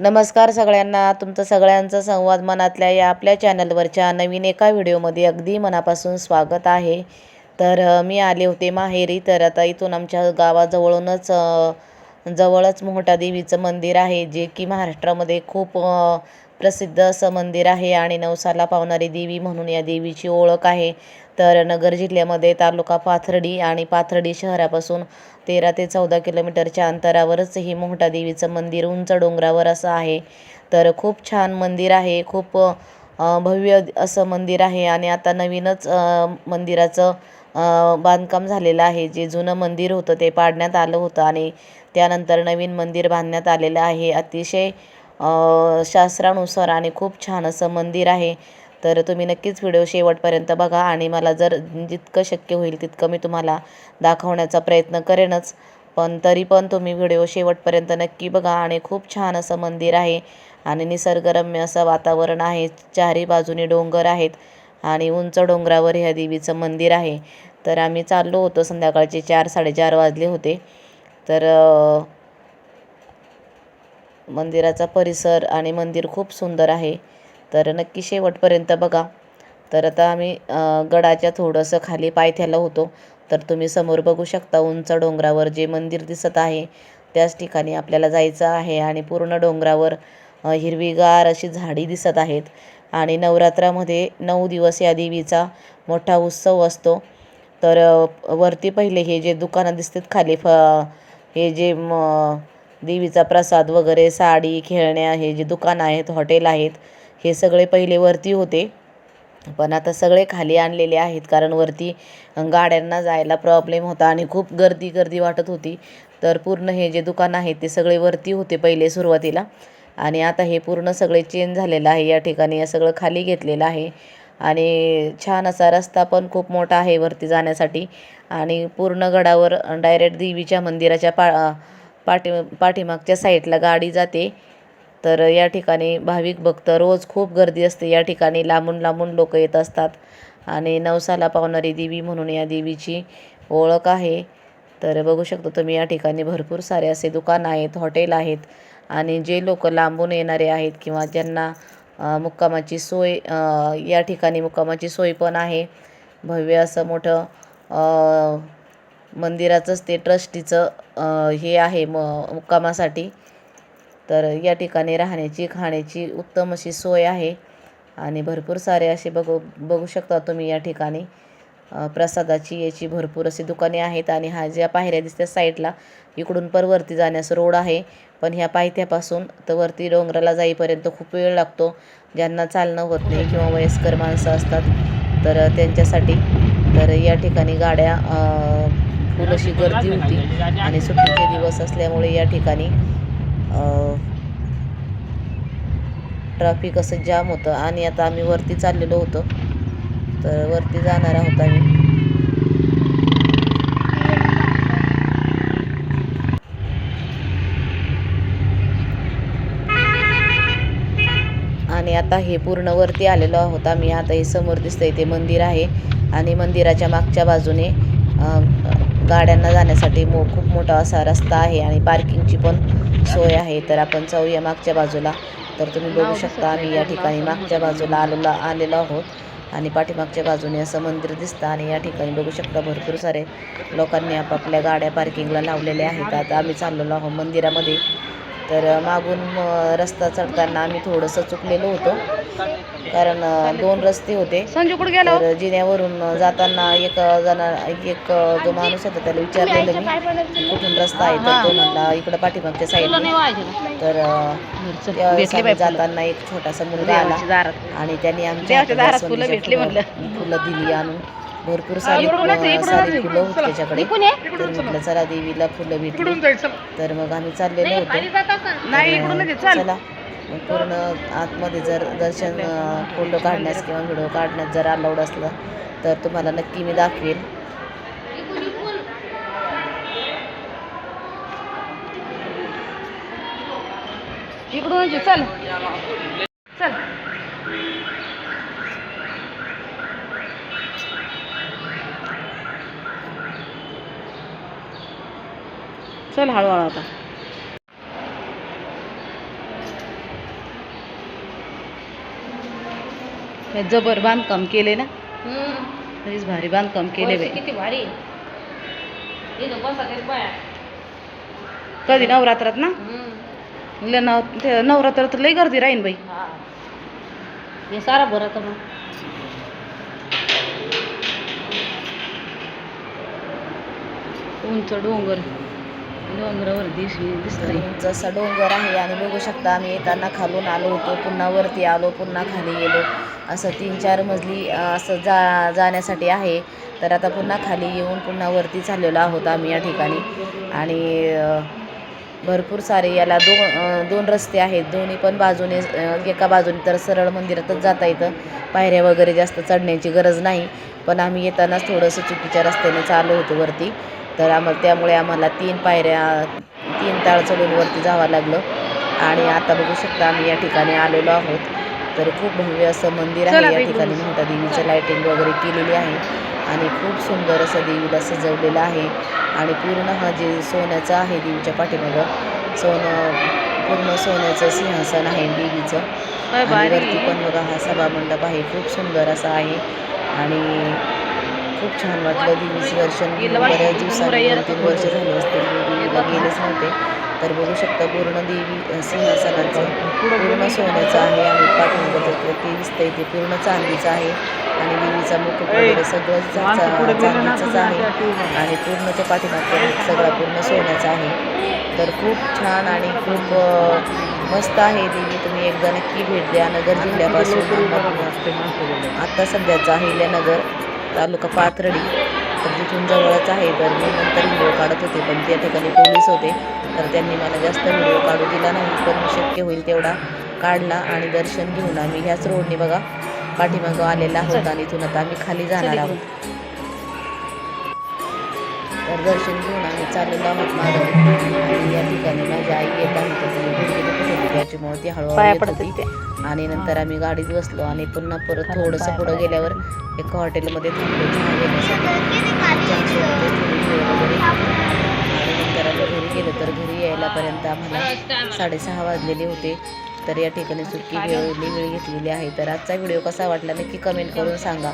नमस्कार सगळ्यांना. तुमचं सगळ्यांचं संवाद मनातल्या या आपल्या चॅनलवरच्या नवीन एका व्हिडिओमध्ये अगदी मनापासून स्वागत आहे. तर मी आले होते माहेरी. तर आता इथून आमच्या गावाजवळूनच जवळच मोहटा देवीचं मंदिर आहे जे की महाराष्ट्रामध्ये खूप प्रसिद्ध असं मंदिर आहे आणि नवसाला पावणारी देवी म्हणून या देवीची ओळख आहे. तर नगर जिल्ह्यामध्ये तालुका पाथर्डी आणि पाथर्डी शहरापासून तेरा ते चौदा किलोमीटरच्या अंतरावरच ही मोहटा देवीचं मंदिर उंच डोंगरावर असं आहे. तर खूप छान मंदिर आहे खूप भव्य असं मंदिर आहे आणि आता नवीनच मंदिराचं बांधकाम झालेलं आहे. जे जुनं मंदिर होतं ते पाडण्यात आलं होतं आणि त्यानंतर नवीन मंदिर बांधण्यात आलेलं आहे. अतिशय शास्त्रानुसार आणि खूप छान असं मंदिर आहे. तर तुम्ही नक्कीच व्हिडिओ शेवटपर्यंत बघा आणि मला जर जितकं शक्य होईल तितकं मी तुम्हाला दाखवण्याचा प्रयत्न करेनच. पण तरी पण तुम्ही व्हिडिओ शेवटपर्यंत नक्की बघा आणि खूप छान असं मंदिर आहे आणि निसर्गरम्य असं वातावरण आहे. चारी बाजूने डोंगर आहेत आणि उंच डोंगरावर ह्या देवीचं मंदिर आहे. तर आम्ही चाललो होतो संध्याकाळचे चार साडेचार वाजले होते. तर मंदिराचा परिसर आणि मंदिर खूप सुंदर आहे. तर नक्की शेवटपर्यंत बघा. तर आता आम्ही गडाच्या थोडंसं खाली पायथ्याला होतो. तर तुम्ही समोर बघू शकता उंच डोंगरावर जे मंदिर दिसत आहे त्याच ठिकाणी आपल्याला जायचं आहे आणि पूर्ण डोंगरावर हिरवीगार अशी झाडी दिसत आहेत. आणि नवरात्रामध्ये नऊ दिवस या देवीचा मोठा उत्सव असतो. तर वरती पहिले हे जे दुकानं दिसतात खाली फ हे जे म देवीचा प्रसाद वगैरे साडी खेळण्या हे जे दुकानं आहेत हॉटेल आहेत हे सगळे पहिले वरती होते. पण आता सगळे खाली आणलेले आहेत कारण वरती गाड्यांना जायला प्रॉब्लेम होता आणि खूप गर्दी गर्दी वाटत होती. तर पूर्ण हे जे दुकान आहे ते सगळे वरती होते पहिले सुरुवातीला. आणि आता हे पूर्ण सगळे चेंज झालेलं आहे. या ठिकाणी हे सगळं खाली घेतलेलं आहे. आणि छान असा रस्ता पण खूप मोठा आहे वरती जाण्यासाठी. आणि पूर्ण गडावर डायरेक्ट देवीच्या मंदिराच्या पा पाठी पाठीमागच्या साईडला गाडी जाते. तर या ठिकाणी भाविक भक्त रोज खूप गर्दी असते. या ठिकाणी लांबून लांबून लोक येत असतात. आणि नवसाला पावणारी देवी म्हणून या देवीची ओळख आहे. तर बघू शकतो तुम्ही या ठिकाणी भरपूर सारे असे दुकान आहेत हॉटेल आहेत. आणि जे लोक लांबून येणारे आहेत किंवा ज्यांना मुक्कामाची सोय या ठिकाणी मुक्कामाची सोय पण आहे. भव्य असं मोठं मंदिराचंच ते ट्रस्टीचं हे आहे म मुक्कामासाठी. तर या ठिकाणी राहण्याची खाण्याची उत्तम अशी सोय आहे. आणि भरपूर सारे असे बघू बघू शकता तुम्ही या ठिकाणी. प्रसादाची याची भरपूर अशी दुकाने आहेत आणि हा ज्या पायऱ्या दिसत्या साईडला इकडून पर वरती जाण्यास रोड आहे. पण ह्या पायथ्यापासून तर वरती डोंगराला जाईपर्यंत खूप वेळ लागतो. ज्यांना चालणं होत नाही किंवा वयस्कर माणसं असतात तर त्यांच्यासाठी. तर या ठिकाणी गाड्या फुल अशी गर्दी होती. आणि सुट्टीचे दिवस असल्यामुळे या ठिकाणी ट्रॅफिक असं जाम होतं. आणि आता आम्ही वरती चाललेलो होतो. तर वरती जाणार आहोत आम्ही. आणि आता हे पूर्ण वरती आलेलो आहोत आम्ही. आता हे समोर दिसतंय ते मंदिर आहे. आणि मंदिराच्या मागच्या बाजूने गाड्यांना जाण्यासाठी मो खूप मोठा असा रस्ता आहे. आणि पार्किंगची पण सोय आहे तर आपण जाऊया मागच्या बाजूला. तर तुम्ही बघू शकता आम्ही या ठिकाणी मागच्या बाजूला आलेलो आलेलो आहोत. आणि पाठीमागच्या बाजूने असं मंदिर दिसतं आणि या ठिकाणी बघू शकता भरपूर सारे लोकांनी आपापल्या गाड्या पार्किंगला लावलेल्या आहेत. आता आम्ही चाललेलो आहोत मंदिरामध्ये. तर मागून रस्ता चढताना आम्ही थोडंसं चुकलेलो होतो. कारण दोन रस्ते होते. तर जिन्यावरून जाताना एक जण एक जो माणूस होता त्याला विचारलेलं मी कुठून रस्ता आहे? तर तो म्हणला इकडं पाठीमागच्या साईडने तर जाताना एक छोटासा मुलगा आला. आणि त्यांनी आमच्या. फुलं दिली आणून. भरपूर सारी फुलं- सारी फुलं होती. त्याच्याकडे. तर म्हटलं चला देवीला फुलं भेटली. तर मग आम्ही चाललेलो होतो. चल. पूर्ण आतमध्ये जर दर्शन फोटो काढण्यास किंवा व्हिडिओ काढण्यास जर अलाउड असलं तर तुम्हाला नक्की मी दाखवेल. इकडून चल. चल. चल हळूहळू आता. हे जबर बांधकाम केले ना? तरीच भारी बांधकाम केले बाई. किती भारी. कधी नवरात्रात ना? नवरात्रात लई गर्दी राहीन बाई. हे. सारा भरत मग. उंच डोंगर. डोंगरावर दिस दिसतंय. असा डोंगर आहे आणि बघू शकता आम्ही येताना खालून आलो होतो पुन्हा वरती आलो पुन्हा खाली गेलो. असं तीन चार मजली असं जा जाण्यासाठी आहे. तर आता पुन्हा खाली येऊन पुन्हा वरती चाललेलो आहोत आम्ही या ठिकाणी. आणि भरपूर सारे याला दोन दोन रस्ते आहेत. दोन्ही पण बाजूने एका बाजूने तर सरळ मंदिरातच जाता येतं. पायऱ्या वगैरे जास्त चढण्याची गरज नाही. पण आम्ही येतानाच थोडंसं चुकीच्या रस्त्याने चालू होतो वरती. तर आम्हाला त्यामुळे आम्हाला तीन पायऱ्या तीन ताळ चढून वरती जावं लागलं. आणि आता बघू शकता आम्ही या ठिकाणी आलेलो आहोत. तर खूप भव्य असं मंदिर आहे. या. ठिकाणी मोठ्या देवीचं लायटिंग वगैरे केलेली आहे. आणि खूप सुंदर असं देवीला सजवलेलं आहे. आणि पूर्ण हा जे सोन्याचं आहे देवीच्या पाठीमागं सोनं पूर्ण सोन्याचं सिंहासन आहे देवीचं. वरती पण बघा हा सभा मंडप आहे. खूप सुंदर असा आहे. आणि खूप छान वाटलं देवीचं दर्शन घेऊन बऱ्याच दिवसांनी दोन तीन वर्ष झाले असतील देवीला गेलेच नव्हते. तर बघू शकता पूर्ण देवी सिंहासनाचं पूर्ण सोन्याचं आहे आणि पाठीमागं जे ते दिसतंय ते पूर्ण चांदीचं आहे आणि देवीचा मुकुट वगैरे सगळं चा- चा- चांदीचंच आहे. आणि पूर्ण ते पाठीमागचा सगळा पूर्ण सोन्याचा आहे. तर खूप छान आणि खूप मस्त आहे देवी. तुम्ही एकदा नक्की भेट द्या. नगर जिल्ह्यापासून आत्ता सध्याचं अहिल्यानगर तालुका पाथर्डी. तर तिथून जवळच आहे तर मी नंतर व्हिडिओ काढत होते पण त्या ठिकाणी पोलीस होते. तर त्यांनी मला जास्त व्हिडिओ काढू दिला नाही पण शक्य होईल तेवढा काढला आणि दर्शन घेऊन आम्ही ह्याच रोडने बघा पाठीमागं आलेला आहोत आणि इथून आता आम्ही खाली जाणार आहोत. तर दर्शन घेऊन आम्ही चाललेलो आहोत मागं आणि या ठिकाणी माझी आई येत आहे. तर तिने गुडघे दुखत होती त्याच्यामुळे ती हळूहळू होती. आणि नंतर आम्ही गाडीत बसलो आणि पुन्हा परत थोडंसं पुढं गेल्यावर एका हॉटेलमध्ये थांबलो. चहा घेण्यासाठी. नंतर आम्ही घरी गेलो. तर घरी यायलापर्यंत आम्हाला साडेसहा वाजलेले होते. तर या ठिकाणी सुट्टी वेळ वेळ घेतलेली आहे. तर आजचा व्हिडिओ कसा वाटला नक्की कमेंट करून सांगा.